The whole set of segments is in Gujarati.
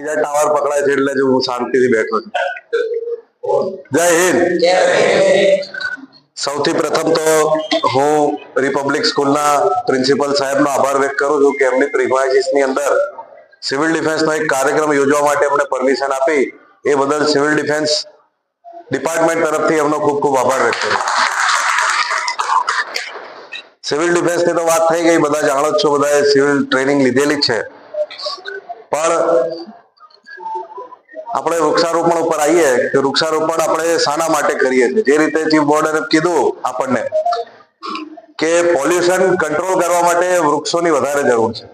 બીજા ટાવર પકડાય છે એટલે હું શાંતિથી બેઠો છું. જય હિન્દ. સૌથી પ્રથમ તો હું રિપબ્લિક સ્કૂલના પ્રિન્સિપલ સાહેબનો આભાર વ્યક્ત કરું છું કે એમની પ્રિમાઇસીસની અંદર સિવિલ ડિફેન્સનો એક કાર્યક્રમ યોજવા માટે એમને પરમિશન આપી. એ બદલ સિવિલ ડિફેન્સ ડિપાર્ટમેન્ટ તરફથી એમનો ખૂબ ખૂબ આભાર વ્યક્ત કરું સિવિલ ડિફેન્સની તો વાત થઈ ગઈ, બધા જાણો છો, બધાએ સિવિલ ટ્રેનિંગ લીધેલી છે. પણ આપણે વૃક્ષારોપણ ઉપર આવીએ કે વૃક્ષારોપણ આપણે શાના માટે કરીએ છીએ. જે રીતે ચીફ બોર્ડરે કીધું આપણને કે પોલ્યુશન કંટ્રોલ કરવા માટે વૃક્ષોની વધારે જરૂર છે.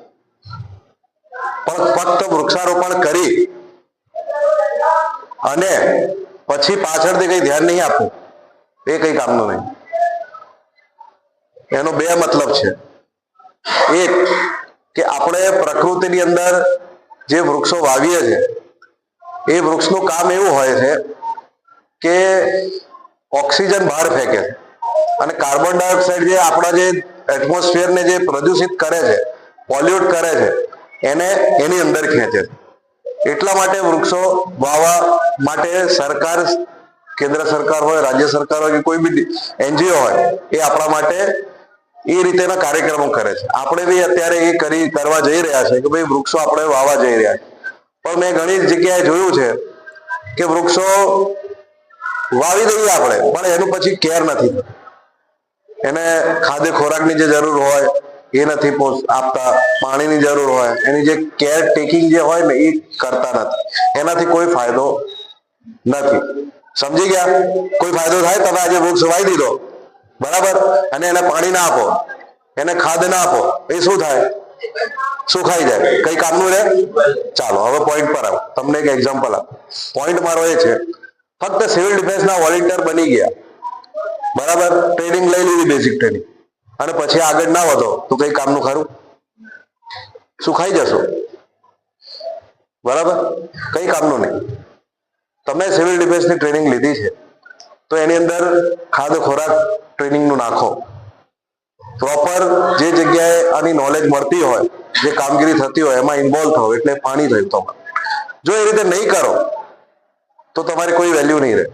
પણ ફક્ત વૃક્ષારોપણ કરી અને પછી પાછળથી કઈ ધ્યાન નહીં આપવું. એ કઈ કામનું નહીં. એનો બે મતલબ છે. એક, કે આપણે પ્રકૃતિની અંદર જે વૃક્ષો વાવીએ છીએ એ વૃક્ષનું કામ એવું હોય છે કે ઓક્સિજન બહાર ફેંકે અને કાર્બન ડાયોક્સાઇડ જે આપણા જે એટમોસ્ફિયરને જે પ્રદૂષિત કરે છે, પોલ્યુટ કરે છે, એને એની અંદર ખેંચે છે. એટલા માટે વૃક્ષો વાવવા માટે સરકાર, કેન્દ્ર સરકાર હોય, રાજ્ય સરકાર હોય કે કોઈ બી એનજીઓ હોય, એ આપણા માટે એ રીતેના કાર્યક્રમો કરે છે. આપણે બી અત્યારે એ કરી, કરવા જઈ રહ્યા છે કે ભાઈ વૃક્ષો આપણે વાવવા જઈ રહ્યા છે. પણ મેં ઘણી જગ્યાએ જોયું છે કે વૃક્ષો વાવી દઈએ આપણે, પણ એનું પછી કેર નથી. એને ખાદ્ય ખોરાકની જે જરૂર હોય, એ નથી આપતા, પાણીની જરૂર હોય, એની જે કેર ટેકિંગ જે હોય ને, એ કરતા નથી. એનાથી કોઈ ફાયદો નથી. સમજી ગયા? કોઈ ફાયદો થાય? તમે આજે વૃક્ષ વાવી દીધો. બરાબર? અને એને પાણી ના આપો. એને ખાદ ના આપો. એ શું થાય? સુખાઈ જાય? કઈ કામનું રહે ચાલો, હવે પોઈન્ટ પર આવો. તમને એક એક્ઝામ્પલ આપ. પોઈન્ટ મારો એ છે, ફક્ત સિવિલ ડિફેન્સના વોલેન્ટિયર બની ગયા. બરાબર? ટ્રેનિંગ લઈ લીધી બેઝિક ટ્રેનિંગ અને પછી આગળ ના વધો, તો કઈ કામનું ખરું? સુખાઈ જશો? બરાબર? કઈ કામનું નહીં. તમે સિવિલ ડિફેન્સની ટ્રેનિંગ લીધી છે, તો એની અંદર ખાદ્ય ખોરાક ટ્રેનિંગનું નાખો. પ્રોપર જે જગ્યાએ આની નોલેજ મળતી હોય જે કામગીરી થતી હોય એમાં ઇન્વોલ્વ થવો એટલે પાણી થયું તમારે જો એ રીતે નહીં કરો, તો તમારી કોઈ વેલ્યુ નહીં રહે.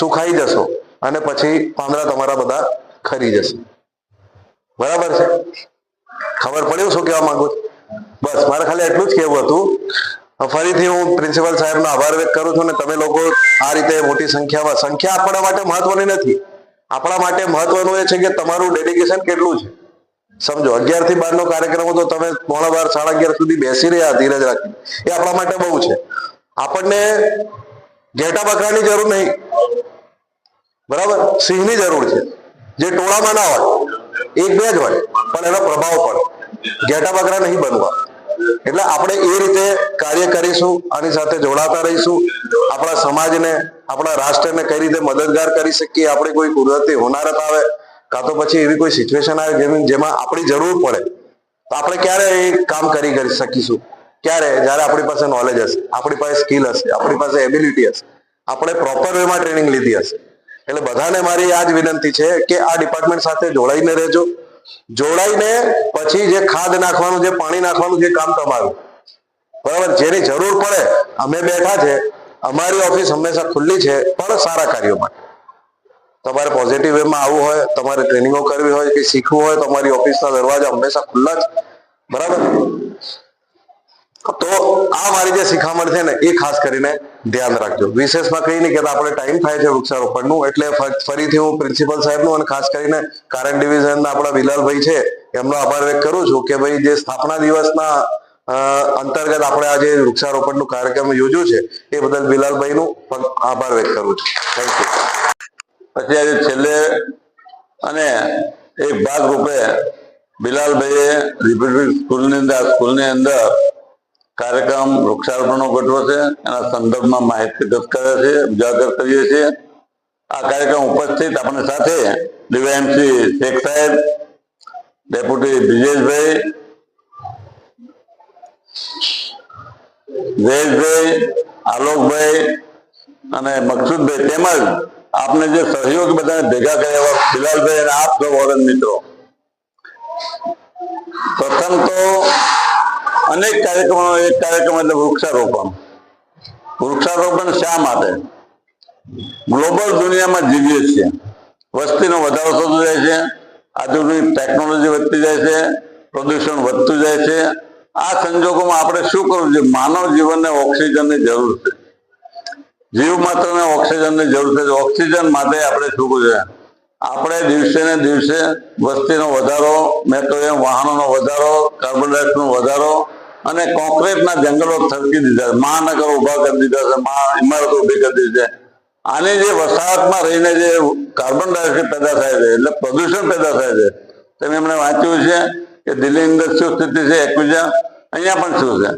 સુખાઈ જશો? અને પછી પાંદડા તમારા બધા ખરી જશે. બરાબર છે? ખબર પડ્યું શું કહેવા માંગુ બસ, મારે ખાલી એટલું જ કહેવું હતું. ફરીથી હું પ્રિન્સિપલ સાહેબનો આભાર વ્યક્ત કરું છું ને તમે લોકો આ રીતે મોટી સંખ્યામાં, સંખ્યા આપણા માટે મહત્વની નથી. આપણા માટે મહત્વનું એ છે કે તમારું ડેડિકેશન કેટલું છે. સમજો અગિયારથી બાર નો કાર્યક્રમ હતો, તમે પોણા બાર, સાડા અગિયાર સુધી બેસી રહ્યા, ધીરજ રાખી એ આપણા માટે બહુ છે. આપણને ઘેટા બકરાની જરૂર નહીં. બરાબર? સિંહની જરૂર છે. જે ટોળામાં ના હોય, એક બે જ હોય, પણ એનો પ્રભાવ પડે. ઘેટા બકરા નહીં બનવા. એટલે આપણે એ રીતે કાર્ય કરીશું, આની સાથે જોડાતા રહીશું. આપણા સમાજને, આપણા રાષ્ટ્રને કઈ રીતે મદદગાર કરી શકીએ, આપણે કોઈ કુદરતી હોનારત આવે કાં તો પછી એવી કોઈ સિચ્યુએશન આવે જેમ જેમાં આપણી જરૂર પડે, તો આપણે ક્યારે એ કામ કરી કરી શકીશું? ક્યારે? જ્યારે આપણી પાસે નોલેજ હશે, આપણી પાસે સ્કિલ હશે, આપણી પાસે એબિલિટી હશે, આપણે પ્રોપર વેમાં ટ્રેનિંગ લીધી હશે. એટલે બધાને મારી આ જ વિનંતી છે કે આ ડિપાર્ટમેન્ટ સાથે જોડાઈને રહેજો. જોડાઈને પછી જે ખાદ નાખવાનું, જે પાણી નાખવાનું, જે કામ તમારું. બરાબર? જેની જરૂર પડે, અમે બેઠા છે, અમારી ઓફિસ હંમેશા ખુલ્લી છે, પણ સારા કાર્યો માટે. તમારે પોઝિટિવ વેમાં આવવું હોય, તમારે ટ્રેનિંગો કરવી હોય કે શીખવું હોય, તો ઓફિસના દરવાજા હંમેશા ખુલ્લા જ. બરાબર? તો આ મારી જે શિખામણ છે ને, એ ખાસ કરીને ધ્યાન રાખજો. વિશેષમાં કઈ નહીં કહેતા આપણે ટાઈમ થાય છે વૃક્ષારોપણનું, એટલે ફરીથી હું પ્રિન્સિપલ સાહેબનું અને ખાસ કરીને કારણ ડિવિઝનના આપણા બિલાલભાઈ છે, એમનો આભાર વ્યક્ત કરું છું કે ભાઈ જે સ્થાપના દિવસના અંતર્ગત આપણે આજે વૃક્ષારોપણનું કાર્યક્રમ યોજ્યું છે, એ બદલ બિલાલભાઈનું પણ આભાર વ્યક્ત કરું છું. થેન્ક યુ પછી આજે છેલ્લે અને એક ભાગ રૂપે બિલાલભાઈએ રિપબ્લિક સ્કૂલની અંદર સ્કૂલની અંદર કાર્યક્રમ વૃક્ષારોપણનો ગોઠવો છે. એના સંદર્ભમાં માહિતી ગત કરે છે, ઉજાગર કરીએ છીએ. આ કાર્યક્રમ ઉપસ્થિત આપણી સાથે ડીવાયએમસી શેખ સાહેબ, ડેપ્યુટી બ્રિજેશભાઈ, જયેશભાઈ, આલોકભાઈ અને મકસુદભાઈ તેમજ આપને જે સહયોગ બધાને ભેગા કર્યા એવા બિલાલભાઈ અને આપ સૌ વગર મિત્રો. પ્રથમ તો અનેક કાર્યક્રમો, એક કાર્યક્રમ એટલે વૃક્ષારોપણ. વૃક્ષારોપણ શા માટે? ગ્લોબલ દુનિયામાં જીવીએ છીએ. વસ્તીનો વધારો થતો જાય છે, આધુનિક ટેકનોલોજી વધતી જાય છે, પ્રદૂષણ વધતું જાય છે. આ સંજોગોમાં આપણે શું કરવું જોઈએ? માનવ જીવનને ઓક્સિજનની જરૂર છે. જીવ માત્રને ઓક્સિજનની જરૂર છે. ઓક્સિજન માટે આપણે છૂટું છે. આપણે દિવસે ને દિવસે વસ્તીનો વધારો મેં તો એમ વાહનોનો વધારો, કાર્બન ડાયોક્સાઇડનો વધારો અને કોન્ક્રીટના જંગલો થરકી દીધા છે. મહાનગરો ઊભા કરી દીધા છે. મહા ઇમારતો ઊભી કરી દીધી છે. આની જે વસાહતમાં રહીને જે કાર્બન ડાયોક્સાઇડ પેદા થાય છે, એટલે પ્રદૂષણ પેદા થાય છે. તમે એમણે વાંચ્યું છે કે દિલ્હી અંદર શું સ્થિતિ છે એકબીજા અહીંયા પણ શું છે?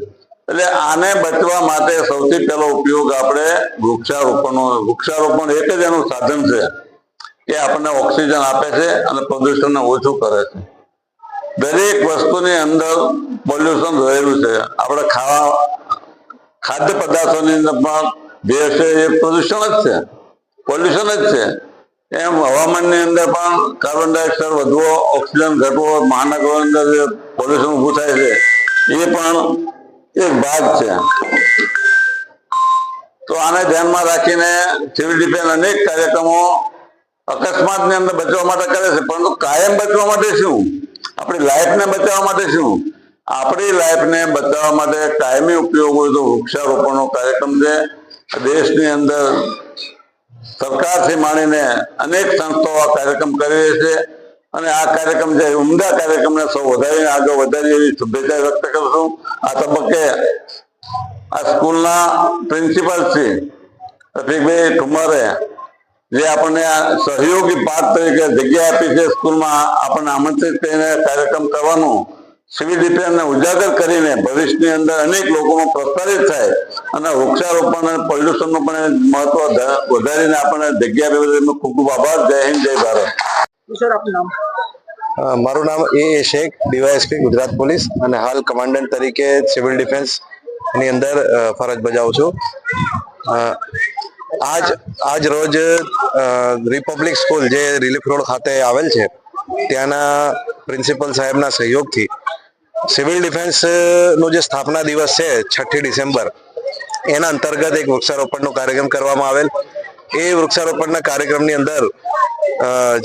એટલે આને બચવા માટે સૌથી પહેલો ઉપયોગ આપણે વૃક્ષારોપણનો, વૃક્ષારોપણ એક જ એનું સાધન છે કે આપણને ઓક્સિજન આપે છે અને પ્રદૂષણને ઓછું કરે છે. દરેક વસ્તુની અંદર પોલ્યુશન રહેલું છે. આપણે ખાવા, ખાદ્ય પદાર્થોની અંદર પણ જે છે એ પ્રદૂષણ જ છે. પોલ્યુશન જ છે. એમ હવામાનની અંદર પણ કાર્બન ડાયોક્સાઇડ વધવો ઓક્સિજન ઘટવો, મહાનગરોની અંદર જે પોલ્યુશન ઊભું થાય છે, એ પણ એક ભાગ છે. તો આને ધ્યાનમાં રાખીને સિવિલ અનેક કાર્યક્રમો અકસ્માતની અંદર બચવા માટે કરે છે, પરંતુ કાયમ બચવા માટે શું? આપણી લાઈફને બચાવવા માટે શું? આપણી લાઈફને બચાવવા માટે કાયમી ઉપયોગ હોય તો વૃક્ષારોપણનો કાર્યક્રમ છે. દેશની અંદર સરકારથી માંડીને અનેક સંસ્થાઓ આ કાર્યક્રમ કરી રહી છે. અને આ કાર્યક્રમ છે ઉમદા કાર્યક્રમને સૌ વધારીને આગળ વધારી એવી શુભેચ્છા વ્યક્ત કરશું આ તબક્કે આ સ્કૂલના પ્રિન્સિપાલ શ્રી રફીકભાઈ ઠુમરે, જે આપણને સહયોગી પાઠ તરીકે જગ્યા આપી છે સ્કૂલમાં, આપણને આમંત્રિત કરીને કાર્યક્રમ કરવાનું સિવિલ ડિફેન્સને ઉજાગર કરીને ભવિષ્યની અંદર અનેક લોકોમાં પ્રસારિત થાય અને વૃક્ષારોપણ અને પોલ્યુશનનું પણ મહત્વ વધારીને આપણને જગ્યા આપી ખૂબ ખૂબ આભાર. જય હિન્દ, જય ભારત. મારું નામ A A Shaikh, DySP, Gujarat police અને હાલ કમાન્ડન્ટ તરીકે સિવિલ ડિફેન્સની અંદર ફરજ બજાવું છું. આજ આજ રોજ રિપબ્લિક સ્કૂલ જે રિલીફ રોડ ખાતે આવેલ છે, ત્યાંના પ્રિન્સિપલ સાહેબના સહયોગથી સિવિલ ડિફેન્સનો જે સ્થાપના દિવસ છે, છઠ્ઠી ડિસેમ્બર, એના અંતર્ગત એક વૃક્ષારોપણનો કાર્યક્રમ કરવામાં આવેલ. એ વૃક્ષારોપણના કાર્યક્રમની અંદર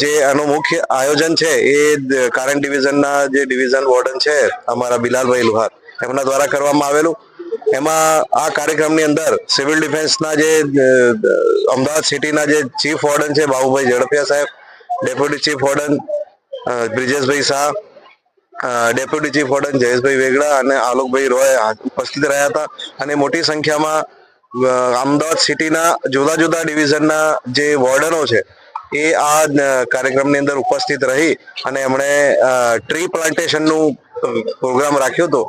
જે આનું મુખ્ય આયોજન છે, એ કારણ ડિવિઝનના જે ડિવિઝન વોર્ડન છે, અમારા બિલાલભાઈ લુહાર, એમના દ્વારા કરવામાં આવેલું. એમાં આ કાર્યક્રમની અંદર સિવિલ ડિફેન્સના જે અમદાવાદ સિટીના જે ચીફ વોર્ડન છે, Babubhai Zadafia saheb, deputy chief warden Brijeshbhai Shah deputy chief warden Jayeshbhai Vegda અને આલોકભાઈ રોય ઉપસ્થિત રહ્યા હતા. અને મોટી સંખ્યામાં અમદાવાદ સિટીના જુદા જુદા ડિવિઝનના જે વોર્ડનો છે એ આ કાર્યક્રમની અંદર ઉપસ્થિત રહી અને એમણે ટ્રી પ્લાન્ટેશનનું પ્રોગ્રામ રાખ્યો હતો.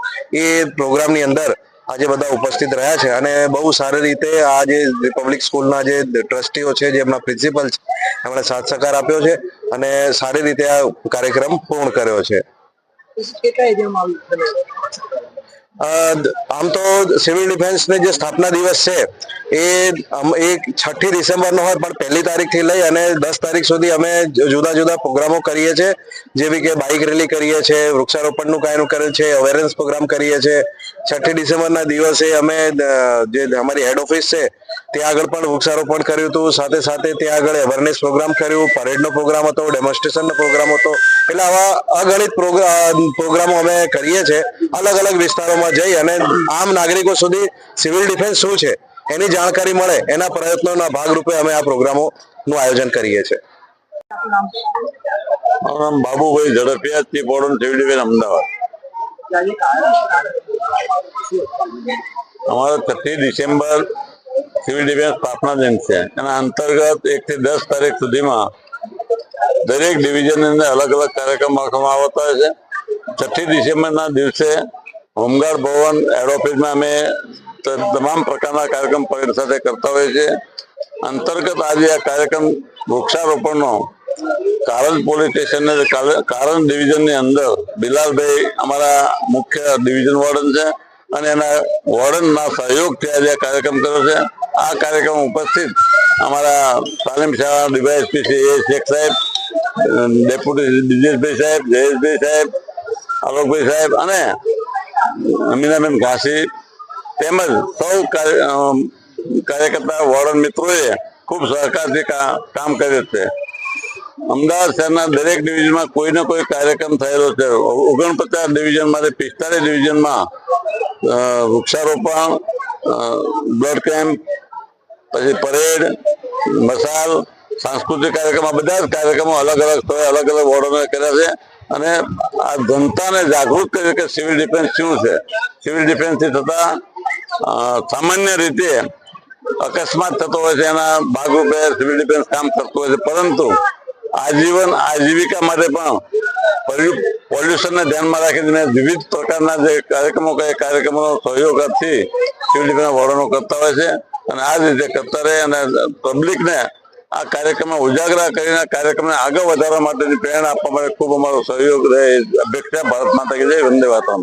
એ પ્રોગ્રામની અંદર આજે બધા ઉપસ્થિત રહ્યા છે અને બહુ સારી રીતે આ જે રિપબ્લિક સ્કૂલના જે ટ્રસ્ટીઓ છે, જે એમના પ્રિન્સિપલ છે, એમણે સાથ સહકાર આપ્યો છે અને સારી રીતે આ કાર્યક્રમ પૂર્ણ કર્યો છે. આમ તો સિવિલ ડિફેન્સની જે સ્થાપના દિવસ છે, એ અમ- એ છઠ્ઠી ડિસેમ્બરનો હોય, પણ પહેલી તારીખથી લઈ અને દસ તારીખ સુધી અમે જુદા જુદા પ્રોગ્રામો કરીએ છીએ, જેવી કે બાઇક રેલી કરીએ છીએ, વૃક્ષારોપણનું કાયનું કરે છે અવેરનેસ પ્રોગ્રામ કરીએ છીએ છઠ્ઠી ડિસેમ્બરના દિવસે અમે જે અમારી હેડ ઓફિસ છે ત્યાં આગળ પણ વૃક્ષારોપણ કર્યું હતું. સાથે સાથે ત્યાં આગળ અવેરનેસ પ્રોગ્રામ કર્યું પરેડનો પ્રોગ્રામ હતો ડેમોન્સ્ટ્રેશનનો પ્રોગ્રામ હતો. એટલે આવા અગણિત પ્રોગ્રામ પ્રોગ્રામો અમે કરીએ છીએ અલગ અલગ વિસ્તારોમાં જઈ અને આમ નાગરિકો સુધી સિવિલ ડિફેન્સ શું છે એની જાણકારી મળે એના પ્રયત્નોના ભાગરૂપે અમે આ પ્રોગ્રામોનું આયોજન કરીએ છીએ Babubhai Zadafia chief civil defence Ahmedabad. અમારો છઠ્ઠી ડિસેમ્બર સિવિલ ડિફેન્સ સ્થાપના દિન છે. એના અંતર્ગત એક થી દસ તારીખ સુધીમાં દરેક ડિવિઝનની અંદર અલગ અલગ કાર્યક્રમ રાખવામાં આવતા હોય છે. છઠ્ઠી ડિસેમ્બરના દિવસે હોમગાર્ડ ભવન, હેડ ઓફિસમાં અમે તમામ પ્રકારના કાર્યક્રમ પરેડ સાથે કરતા હોઈએ છીએ. અંતર્ગત આજે આ કાર્યક્રમ વૃક્ષારોપણનો કારંજ પોલીસ સ્ટેશન કારંજ ડિવિઝનની અંદર બિલાલભાઈ અમારા મુખ્ય ડિવિઝન વોર્ડન છે અને એના વોર્ડનના સહયોગથી આજે કાર્યક્રમ કર્યો છે. આ કાર્યક્રમ ઉપસ્થિત અમારા તાલીમ શાળા ડીવાયએસપી શ્રી એ શેખ સાહેબ, ડેપ્યુટી દિનેશભાઈ સાહેબ, જયેશભાઈ સાહેબ આલોકભાઈ સાહેબ અને અમીનાબેન ઘાસી તેમજ સૌ કાર્ય- કાર્યકર્તા વોર્ડન મિત્રોએ ખૂબ સહકારથી કામ કર્યું છે. અમદાવાદ શહેરના દરેક ડિવિઝનમાં કોઈને કોઈ કાર્યક્રમ થયેલો છે. ઓગણપચાસ ડિવિઝનમાંથી પિસ્તાલીસ ડિવિઝનમાં વૃક્ષારોપણ બ્લડ કેમ્પ પછી પરેડ મસાલ, સાંસ્કૃતિક કાર્યક્રમ, આ બધા જ કાર્યક્રમો અલગ અલગ સ્થળે, અલગ અલગ વોર્ડોને કર્યા છે. અને આ જનતાને જાગૃત કર્યું કે સિવિલ ડિફેન્સ શું છે? સિવિલ ડિફેન્સથી થતા સામાન્ય રીતે અકસ્માત થતો હોય છે. એના ભાગરૂપે સિવિલ ડિફેન્સ કામ કરતું હોય છે. પરંતુ આજીવન, આજીવિકા માટે પણ પોલ્યુશનને ધ્યાનમાં રાખીને વિવિધ પ્રકારના જે કાર્યક્રમો કે એ કાર્યક્રમોનો સહયોગથી સિવિલ ડિફેન્સ વોર્ડનો કરતા હોય છે અને આ રીતે કરતા રહે અને પબ્લિકને આ કાર્યક્રમમાં ઉજાગરા કરીને કાર્યક્રમને આગળ વધારવા માટેની પ્રેરણા આપવા માટે ખૂબ અમારો સહયોગ રહે. અપેક્ષા ભારત માતા કે જય. વંદે માતરમ.